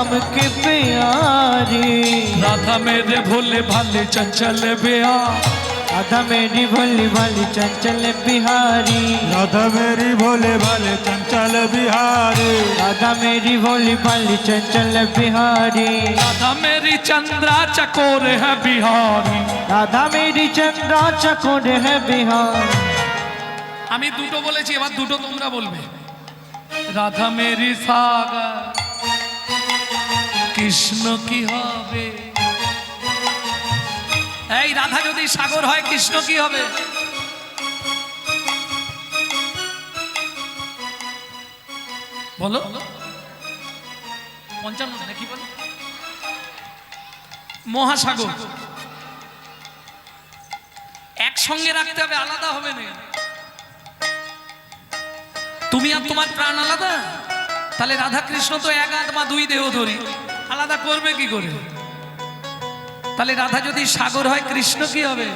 श्याम के प्यारे राधा मेरे भोले भाले चंचल बिया राधा मेरी भोली भाली चंचल बिहारी राधा मेरी भोले भाले चंचल बिहारी राधा मेरी भोली भाली चंचल बिहारी राधा मेरी चंद्रा चकोर है बिहारी राधा मेरी चंद्रा चकोर है बिहार আমি দুটো বলেছি এবার দুটো তোমরা বলবে রাধা মেরি সাগর কৃষ্ণ কি হবে? এই রাধা যদি সাগর হয়, কৃষ্ণ কি হবে? বলো। পঞ্চান্ন নাকি বলো। মহাসাগর। একসঙ্গে রাখতে হবে, আলাদা হবে না। তুমি আর তোমার প্রাণ আলাদা? তাহলে রাধা কৃষ্ণ তো এক আত্মা দুই দেহ ধরি। আলাদা করবে কি করে তাহলে রাধা যদি সাগর হয় কৃষ্ণ কি হবে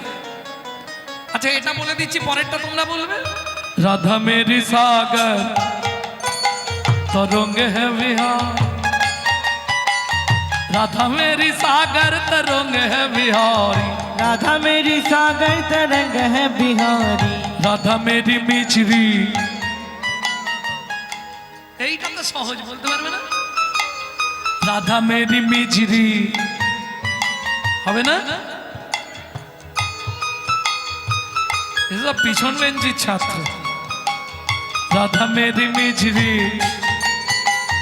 আচ্ছা এটা বলে দিচ্ছি পরেরটা তোমরা বলবে রাধা মেরি সাগর তরঙ্গ হে বিহার রাধা মেরি সাগর তরঙ্গ হে বিহারি राधा मेरी सागर तरंग है बिहारी রাধা মেরি মিছরি এইটা তো সহজ বলতে পারবে না রাধা মেরি মিছরি হবে না এসব পিছন বেঞ্চির ছাত্র রাধা মেরি মিছরি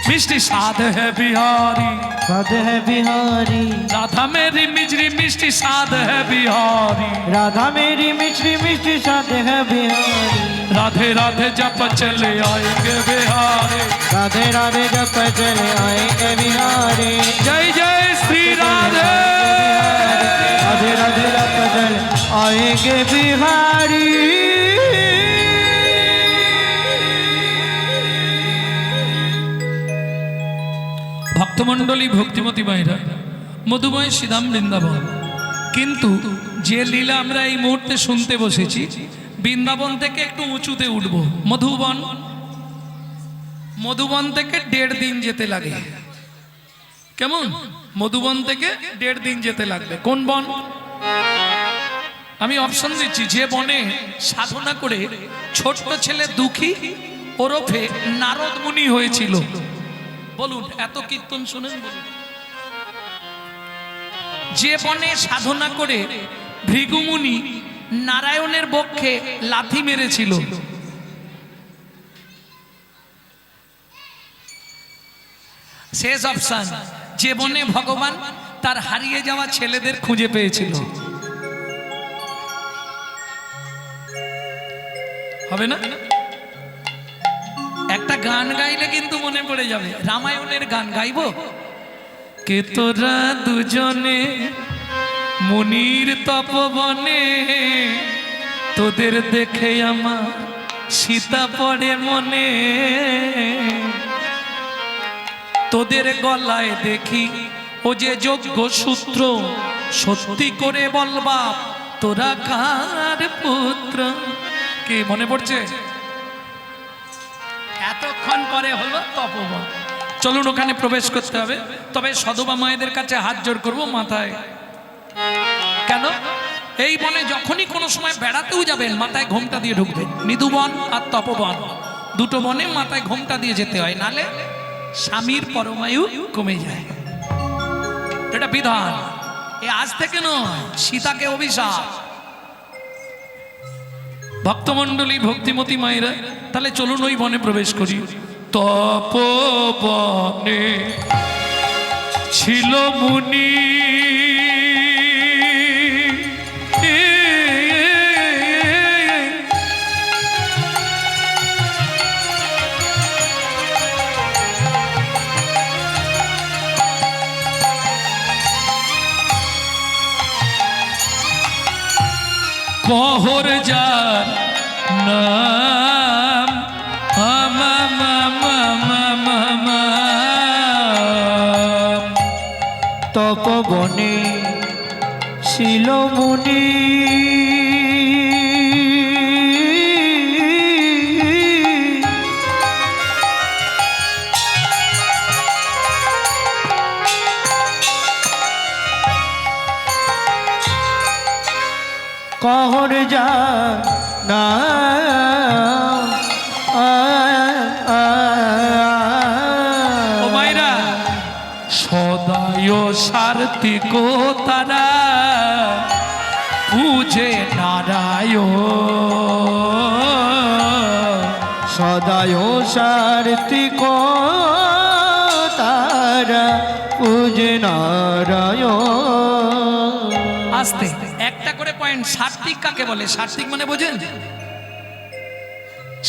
মিষ্টি স্বাদ হে বিহারি पद है बिहारी রাধা মেরি মিছরি মিষ্টি স্বাদ হে বিহারি राधा मेरी मिश्री मिश्री साध है बिहारी राधे राधे जप चले आएंगे बिहारी राधे राधे जब चले आएंगे बिहारी जय जय श्री राधे राधे राधे जब चले आएंगे बिहारी ভক্তমণ্ডলী ভক্তিমতী মায়েরা মধুময় শ্রীধাম বৃন্দাবন কিন্তু যে লীলা আমরা এই মুহূর্তে শুনতে বসেছি বৃন্দাবন থেকে একটু উঁচুতে উঠব মধুবন মধুবন থেকে দেড় দিন যেতে লাগে। কেমন? মধুবন থেকে দেড় দিন যেতে লাগবে। কোন বন? আমি অপশন দিচ্ছি, যে বনে সাধনা করে ছোট্ট ছেলে দুঃখী ওরফে নারদ মুনি হয়েছিল। বলুন, এত কীর্তন শুনেন যে বনে সাধনা করে ভৃগুমুনি নারায়ণের বক্ষে লাথি মেরেছিল। শেষ অপশন, জীবনে ভগবান তার হারিয়ে যাওয়া ছেলেদের খুঁজে পেয়েছিল। হবে না? একটা গান গাইলে কিন্তু মনে পড়ে যাবে। রামায়ণের গান গাইবো? কে তোরা দুজনে মুনির তপবনে, তোদের দেখে আমার সীতা পড়ে মনে। তোদের গলায় দেখি, ও যে যোগ্য সূত্র, সত্যি করে বলবা তোরা কার পুত্র? কে মনে পড়ছে? এতক্ষণ পরে হলো তপবন। চলুন ওখানে প্রবেশ করতে হবে, তবে সদবা মায়েদের কাছে হাত জোর করব মাথায়। কেন? এই বনে যখনই কোনো সময় বেড়াতেও যাবেন, মাথায় ঘোমটা দিয়ে ঢুকবেন। মৃদুবন আর তপবন। দুটো বনে মাথায় ঘোমটা দিয়ে যেতে হয়, নালে স্বামীর পরমায়ু কমে যায়। এটা বিধান। এ আজ থেকে নয়, সীতাকে অভিশাপ। ভক্তমণ্ডলী, ভক্তিমতী মায়েরা, তাহলে চলুন ওই বনে প্রবেশ করি। তপবনে ছিল মুনি পহর যার নাম? তপবনে ছিল কহর যা না সদায় সার্থিক তারা পূজে নারায়ণ। সদায় সার্থিক তারা পূজে নারায়ণ। আস্তে। পয়েন্ট সাত্বিক কাকে বলে? সাত্বিক মানে বোঝেন?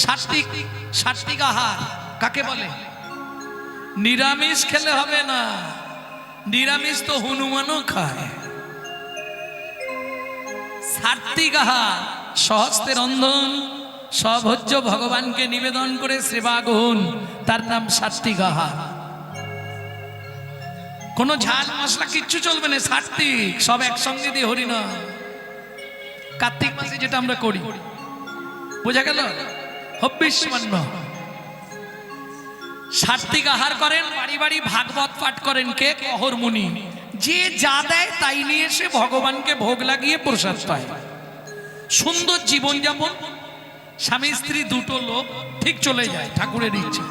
সাত্বিক সাত্বিক আহার কাকে বলে? নিরামিষ খেলে হবে না। নিরামিষ তো হনুমানও খায়। সাত্বিক আহার, সহস্তে রন্ধন সভোজ্য ভগবানকে নিবেদন করে সেবা গুণ তার নাম সাত্বিক আহার। কোনো ঝাল মশলা কিচ্ছু চলবে না সাত্বিক সব একসঙ্গে দিয়ে হরি না কার্তিক মাসে যেটা আমরা করি। বোঝা গেল? হব্বিস মান্য। সাত্বিক আহার করেন, বাড়ি বাড়ি ভাগবত পাঠ করেন কে? কহর মুনি। যে যা দেয় তাই নিয়ে এসে ভগবানকে ভোগ লাগিয়ে প্রসাদ পায়। সুন্দর জীবনযাপন। স্বামী, স্ত্রী দুটো লোক ঠিক চলে যায়, ঠাকুরের ইচ্ছে।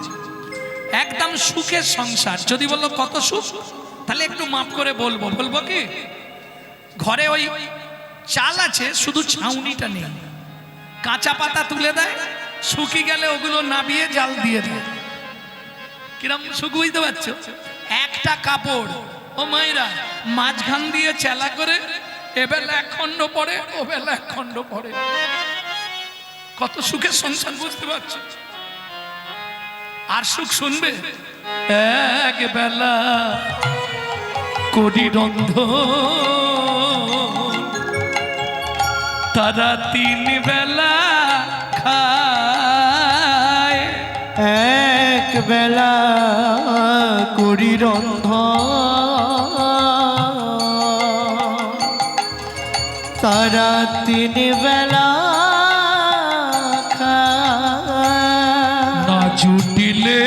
একদম সুখের সংসার। যদি বলল কত সুখ, তাহলে একটু মাপ করে বলব। বলব কি? ঘরে ওই চাল আছে, শুধু ছাউনিটা নেই। কাঁচা পাতা তুলে দেয়, শুকি গেলে ওগুলো নাবিয়ে জাল দিয়ে দেয়। কিরম সুখ বুঝতে পারছ? একটা কাপড়, ও মায়েরা, মাঝখান দিয়ে চেলা করে এবেলা এক খণ্ড পরে, ও বেলা এক খণ্ড পরে। কত সুখের সংসার বুঝতে পারছ? আর সুখ শুনবে? এক বেলা রন্ধ তারা তিন বেলা খায়। এক বেলা করি রন্ধ তারা তিন বেলা। না জুটিলে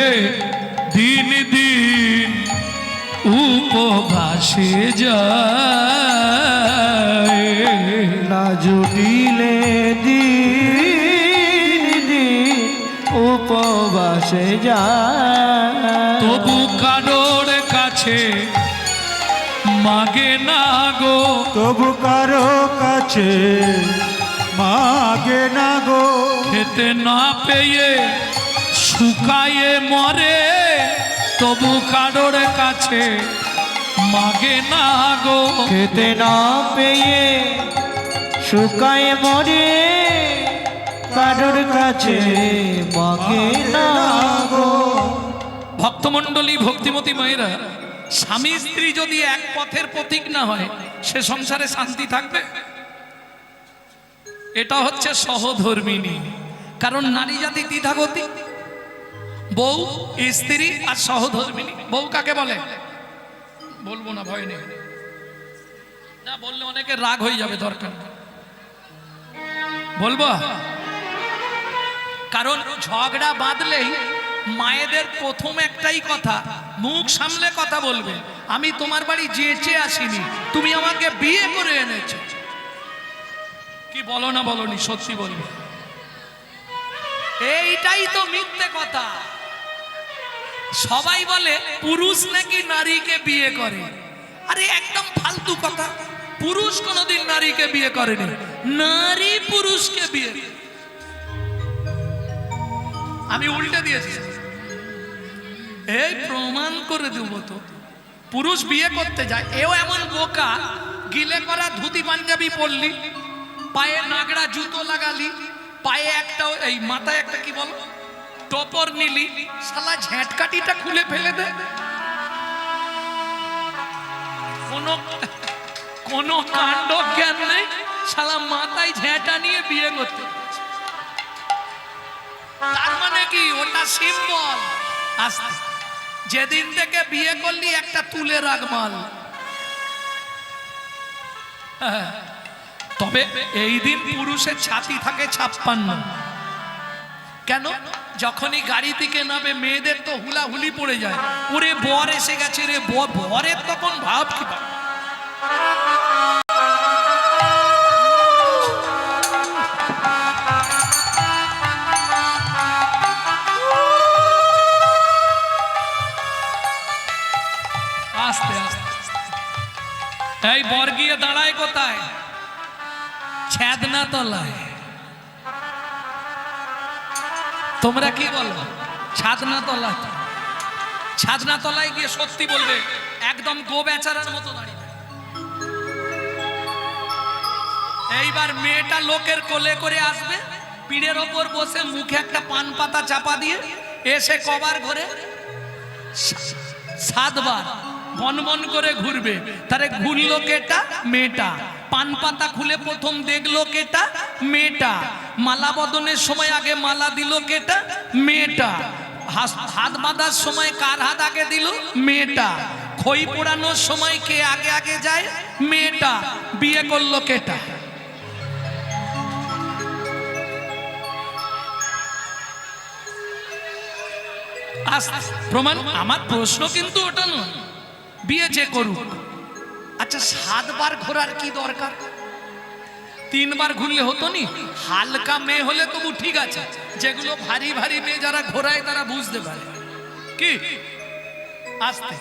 দিন দিন উপবাসে যায়। তবু কারও কাছে মাগে না গো। খেতে না পেয়ে শুকায়ে মরে তবু কারোর কাছে মাগে না গো। খেতে না পেয়ে শুকায় মরে কারোর কাছে মাগে না গো। ভক্তমণ্ডলী ভক্তিমতী মায়েরা স্বামী স্ত্রী যদি এক পথের প্রতীক না হয়, সে সংসারে শান্তি থাকবে? এটা হচ্ছে সহধর্মিনী। কারণ নারী জাতি দ্বিধাগতি। বউ, স্ত্রী আর সহধর্মিনী। বউ কাকে বলে? বলব না, ভয় নেই। না, বললে অনেকে রাগ হয়ে যাবে দরকার বলব? কারণ ঝগড়া বাঁধলেই মায়েদের প্রথম একটাই কথা, মুখ সামলে কথা বলবে, আমি তোমার বাড়ি যেচে আসিনি, তুমি আমাকে বিয়ে করে এনেছ। কি বলো না বলনি সত্যি বলবে। এইটাই তো মিথ্যে কথা। সবাই বলে, পুরুষ নাকি নারীকে বিয়ে করে? আরে, একদম ফালতু কথা। পুরুষ কোনোদিন নারীকে বিয়ে করেনি, নারী পুরুষকে বিয়ে আমি উল্টে দিয়েছি। এই প্রমাণ করে দেব তো। পুরুষ বিয়ে করতে যায়, এও এমন বোকা, গিলে করা ধুতি পাঞ্জাবি পরলি, পায়ে নাগড়া জুতো লাগালি, পায়ে একটা এই মাথায় একটা কি বল? টপর নিলি, শালা ঝ্যাটকাটিটা খুলে ফেলে দে। কোনো কোনো কাণ্ড জ্ঞান নেই, শালা মাথায় ঝ্যাঁটা নিয়ে বিয়ে করতে। তার মানে কি? ওটা সিম্বল আস্তে। যেদিন থেকে বিয়ে করলি, একটা তুলে রাখ মাল। তবে এই দিন পুরুষের ছাতি থাকে ছাপ্পান্ন কেন যখনই গাড়ি থেকে নামে, মেয়েদের তো হুলাহুলি পড়ে যায় ওরে বর এসে গেছে রে বরের তখন ভাব কি ভাব? এই বর গিয়ে দাঁড়ায় কোথায়? ছ্যাদনা তলায় তোমরা কি বলো? ছাদনা তলা ছাদনা তলায় গিয়ে সত্যি বলবে, একদম গো বেচারার মতো দাঁড়িয়ে এইবার মেয়েটা লোকের কোলে করে আসবে পিঠের ওপর বসে মুখে একটা পান পাতা চাপা দিয়ে এসে কবার ঘরে সাতবার বন করে ঘুরবে। তারে ঘুরলো কেটা? মেয়েটা। পান পাতা খুলে প্রথম দেখল কেটা? মেয়েটা। মালা বদনের সময় আগে মালা দিল কেটা? মেয়েটা। হাত বাঁধার সময় কার হাত আগে দিল? মেয়েটা। খই পোড়ানোর সময় কে আগে আগে যায়? মেয়েটা। বিয়ে করল কেটা। প্রমাণ? আমার প্রশ্ন কিন্তু ওটা নয়। বিয়ে যে করুক। আচ্ছা সাতবার ঘোরার কি দরকার? তিনবার ঘুরলে হতো নি? হালকা মেয়ে হলে তবু ঠিক আছে। যেগুলো ভারী ভারী মেয়ে যারা ঘোরায় তারা বুঝতে পারে। কি? আসতে।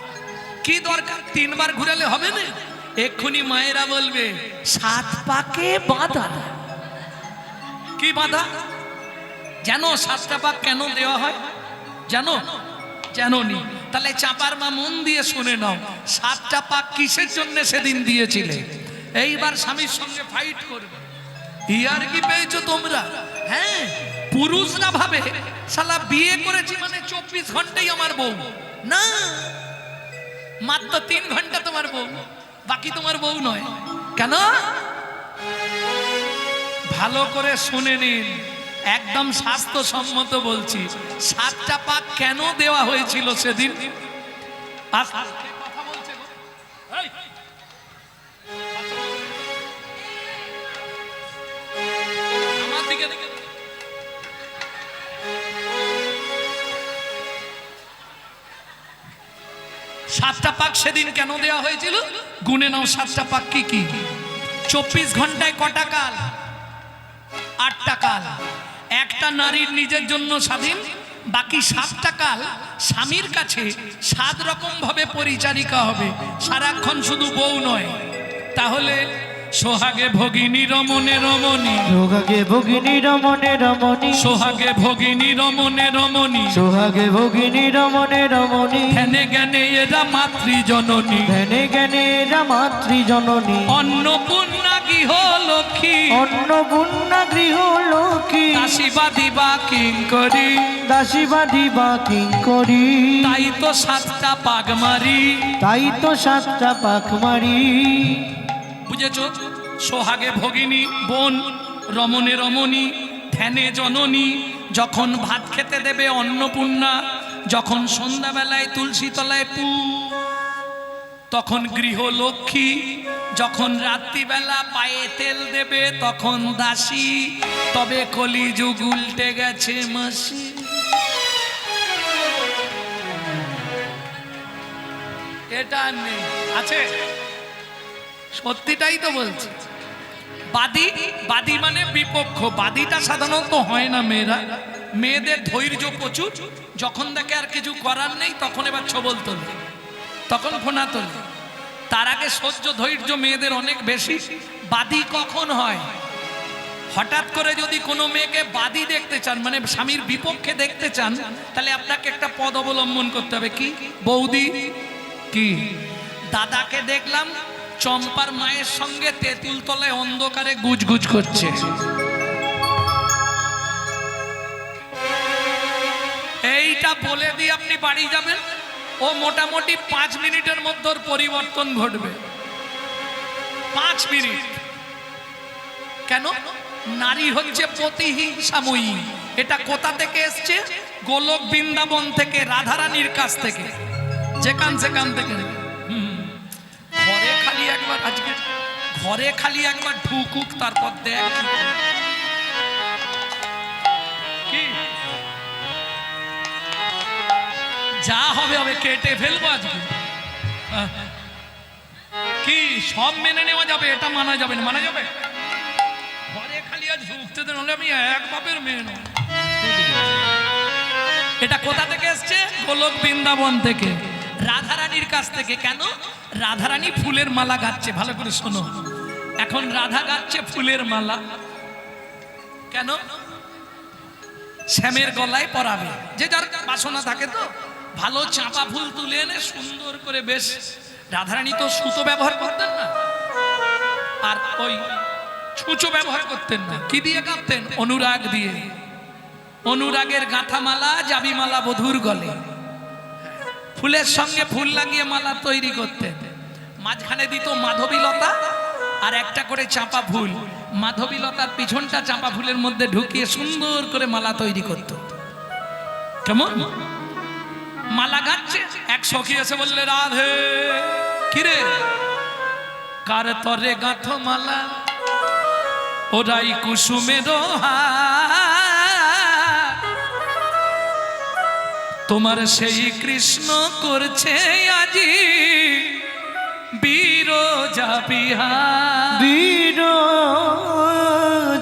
কি দরকার? তিনবার ঘুরালে হবে না? এক্ষুনি মায়েরা বলবে সাত পাকে বাঁধা। কি বাঁধা? জানো সাতটা পাক কেন দেওয়া হয়? জানো জানো নি। তাহলে চাপার মা মন দিয়ে শুনে নাও সাতটা পাক কিসের জন্য সেদিন দিয়েছিলে? এইবার স্বামীর সঙ্গে ফাইট করবে। ইয়ার কি পেয়েছ তোমরা? হ্যাঁ পুরুষরা ভাবে, শালা বিয়ে করেছি মানে চব্বিশ ঘন্টাই আমার বউ। না, মাত্র তিন ঘণ্টা তোমার বউ, বাকি তোমার বউ নয়। কেন? ভালো করে শুনে নিন। একদম স্বাস্থ্যসম্মত বলছি। সাতটা পাক কেন দেওয়া হয়েছিল সেদিন? সাতটা পাক সেদিন কেন দেওয়া হয়েছিল? গুনে নাও সাতটা পাক কি কি? চব্বিশ ঘন্টায় কটা কাল? আটটা কাল। একটা নারীর নিজের জন্য স্বাধীন, বাকি সাতটা কাল স্বামীর কাছে সাত রকম ভাবে পরিচারিকা হবে। সারাক্ষণ শুধু বউ নয়। তাহলে সোহাগে ভগিনী রমণে রমণী। সোহাগে ভগিনী রমণে রমণী। সোহাগে ভগিনী রমণে রমণী। সোহাগে ভগিনী রমণে রমণী। ধ্যানে জ্ঞানে এরা মাতৃজননী। ধ্যানে জ্ঞানে এরা মাতৃজননী। অন্নপূর্ণা গৃহ লক্ষ্মী অন্ন গুণা গৃহ লোকি দাসীবাদী বা কিঙ্করী। দাসীবাদী বা কিঙ্করি। তাই তো সাতটা পাগ মারি তাই তো সাতটা পাক মারি বুঝেছ? সোহাগে ভগিনী, বোন, রমণে রমণী, ধ্যানে জননী, যখন ভাত খেতে দেবে অন্নপূর্ণা, যখন সন্ধ্যাবেলায় তুলসী তলায় পু, তখন গৃহলক্ষ্মী, যখন রাত্রিবেলা পায়ে তেল দেবে, তখন দাসী, তবে কলিযুগ উল্টে গেছে মাসি। এটা নেই। আছে? সত্যিটাই তো বলছি। বাদী বাদী মানে বিপক্ষ। বাদীটা সাধারণত হয় না মেয়েরা। মেয়েদের ধৈর্য প্রচুর। যখন দেখে আর কিছু করার নেই, তখন এবার ছবল তোলে। তখন ফোনা তোলে। তার আগে সহ্য ধৈর্য মেয়েদের অনেক বেশি। বাদী কখন হয়? হঠাৎ করে যদি কোনো মেয়েকে বাদী দেখতে চান মানে স্বামীর বিপক্ষে দেখতে চান, তাহলে আপনাকে একটা পদ অবলম্বন করতে হবে। কি? বৌদি? কি? দাদাকে দেখলাম চম্পার মায়ের সঙ্গে তেঁতুল তলায় অন্ধকারে গুজগুজ করছে। এইটা বলে দিয়ে আপনি বাড়ি যাবেন, ও মোটামুটি পাঁচ মিনিটের মধ্যে ওর পরিবর্তন ঘটবে। পাঁচ মিনিট। কেন? নারী হচ্ছে প্রতিহিংসাময়ী এটা কোথা থেকে এসছে? গোলক বৃন্দাবন থেকে, রাধারানীর কাছ থেকে। যেখান সেখান থেকে। খালি একবার আজকে ঘরে খালি একবার ঢুকুক, তারপর দেখ কি যা হবে হবে, কেটে ফেলব আজকে। কি? সব মেনে নেওয়া যাবে, এটা মানা যাবে না। মানা যাবে? ঘরে খালি আজ ঢুকতে দেন হলে আমি এক বাপের মেয়ে নয়। এটা কোথা থেকে এসছে? গোলক বৃন্দাবন থেকে, রাধারানীর কাছ থেকে। কেন? রাধারানী ফুলের মালা গাচ্ছে, ভালো করে শোনো। এখন রাধা গাচ্ছে ফুলের মালা। কেন? শ্যামের গলায় পরাবে। যে যার বাসনা থাকে তো। ভালো চাঁপা ফুল তুলে এনে সুন্দর করে বেশ। রাধারানী তো সুতো ব্যবহার করতেন না। আর ওই ছুঁচো ব্যবহার করতেন না। কি দিয়ে কাঁপতেন? অনুরাগ দিয়ে। অনুরাগের গাঁথামালা, জাবিমালা বধুর গলে। ফুলের সঙ্গে ফুল লাগিয়ে মালা তৈরি করতেন। মাঝখানে দিত মাধবীলতা আর একটা করে চাঁপা ফুল। মাধবীলতার পিছনটা চাঁপা ফুলের মধ্যে ঢুকিয়ে সুন্দর করে মালা তৈরি করত। কেমন? মালা গাচ্ছে, এক সখী এসে বললে, রাধে, কিরে? কার তরে গাঁথ মালা? ওরাই কুসুমের হার। তোমার সেই কৃষ্ণ করছে আজি। বিরোজা বিহার। বীর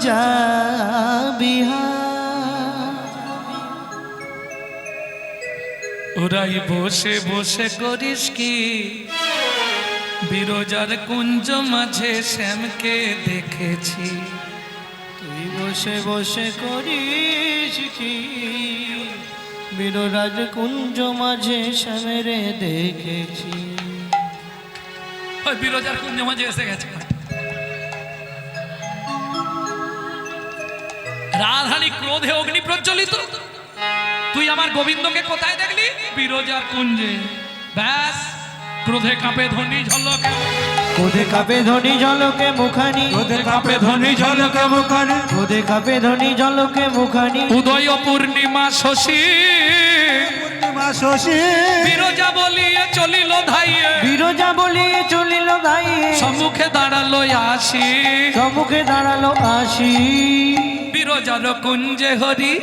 যা বিহার। ওরাই বসে বসে করিস কি? বিরোজার কুঞ্জ মাঝে শ্যামকে দেখেছি। তুই বসে বসে করিস কি? বীররাজ কুঞ্জ মাঝে শ্যামেরে দেখেছি। ওই বিরোজার কুঞ্জ মাঝে এসে গেছে। রাধানী ক্রোধে অগ্নি প্রজ্বলিত। তুই আমার গোবিন্দকে কোথায় দেখলি? বিরোজার কুঞ্জে। ব্যাস, ক্রোধে কাঁপে ধ্বনি ঝলকে। কোদে কাপে ধনি জলকে মুখানি ওদের কাপে ধনী ঝলকে মুখানে কোদে কাপে ধনি জলকে মুখানি উদয় পূর্ণিমা শশী। পূর্ণিমা শশী। বিরোজা বলিয়ে চলিল ধাইয়ে। বিরজা বলিয়ে চলিল গাইয়ে সম্মুখে দাঁড়াল আসি সম্মুখে দাঁড়াল আসি বিরোজার কুঞ্জে হরি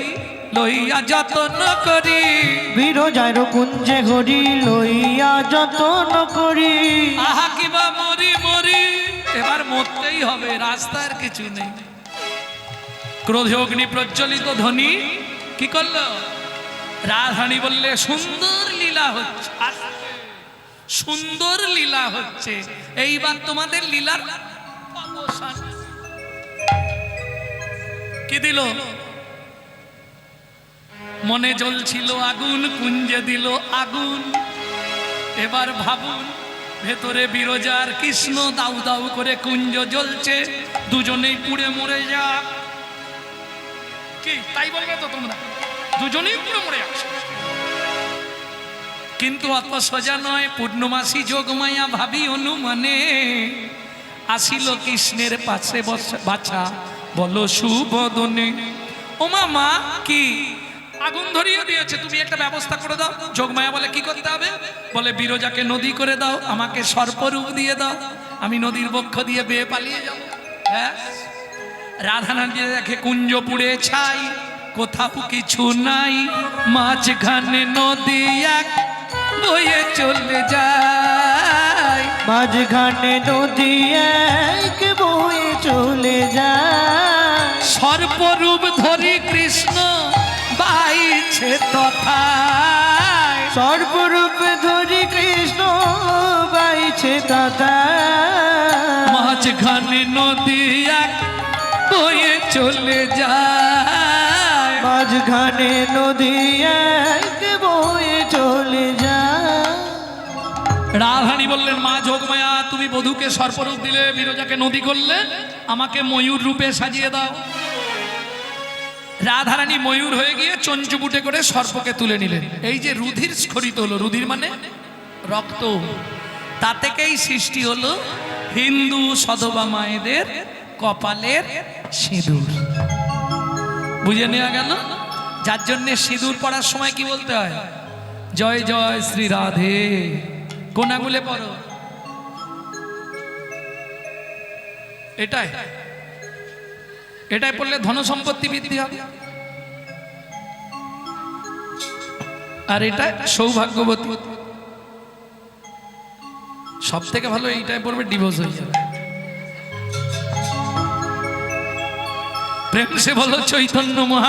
লইয়া যতন করি। বিরজার কুঞ্জে হরি লইয়া যতন করি। আহা এবার মরতেই হবে, রাস্তার কিছু নেই। ক্রোধে অগ্নি প্রজ্বলিত ধ্বনি, কি করল? রাধানী বললে, সুন্দর লীলা হচ্ছে, সুন্দর লীলা হচ্ছে, এইবার তোমাদের লীলার কি দিল? মনে জ্বলছিল আগুন, কুঞ্জে দিল আগুন। এবার ভাবুন ভেতরে বিরজার কৃষ্ণ দাউ দাউ করে কুঞ্জ জ্বলছে। দুজনেই পুড়ে মরে যাক। কি? তাই বলবে তো তোমরা? দুজনেই পুড়ে মরে যাচ্ছে কিন্তু অত সোজা নয় পূর্ণমাসী যোগমায়া ভাবি অনুমানে আসিল কৃষ্ণের পাশে বাছা। বলো সুবদনে। ও মা কি? আগুন ধরিয়ে দিয়েছে তুমি একটা ব্যবস্থা করে দাও। যোগমায়া বলে কি করতে হবে? বলে বিরজাকে নদী করে দাও আমাকে সর্পরূপ দিয়ে দাও আমি নদীর বক্ষ দিয়ে বেয়ে পালিয়ে যাব। হ্যাঁ? রাধানাথ দেখে কুঞ্জ পুড়ে ছাই কোথাও কিছু নাই মাঝখানে নদী এক বয়ে চলে যায়। মাঝখানে নদী এক বয়ে চলে যায়। সর্বরূপ ধরি কৃষ্ণ বাইছে তথায় সর্বরূপে ধরি কৃষ্ণ গাইছে দাদা মাঝখানে নদী এক বয়ে চলে যায়। মাঝখানে নদী এক বয়ে চলে যায়। রাধানী বললেন মা যোগমায়া তুমি বধূকে সর্পরূপ দিলে বিরজাকে নদী করলে আমাকে ময়ূর রূপে সাজিয়ে দাও। রাধারানী ময়ূর হয়ে গিয়ে চঞ্চুবুটে করে সর্পকে তুলে নিলেন। এই যে রুধির স্খলিত হলো, রুধির মানে রক্ত। তা থেকেই সৃষ্টি হলো হিন্দু সধবা মায়েদের কপালের সিঁদুর। বুঝে নেওয়া গেল? যার জন্যে সিঁদুর পড়ার সময় কি বলতে হয়? জয় জয় শ্রী রাধে। কোন আঙুলে পড়ো। এটাই। এটাই পড়লে ধন সম্পত্তি বৃদ্ধি হবে। আর এটা সৌভাগ্যবতী। সব থেকে ভালো এইটাই পড়বে ডিভোর্স হয়ে যাবে। প্রেম সে বলো চৈতন্য মহা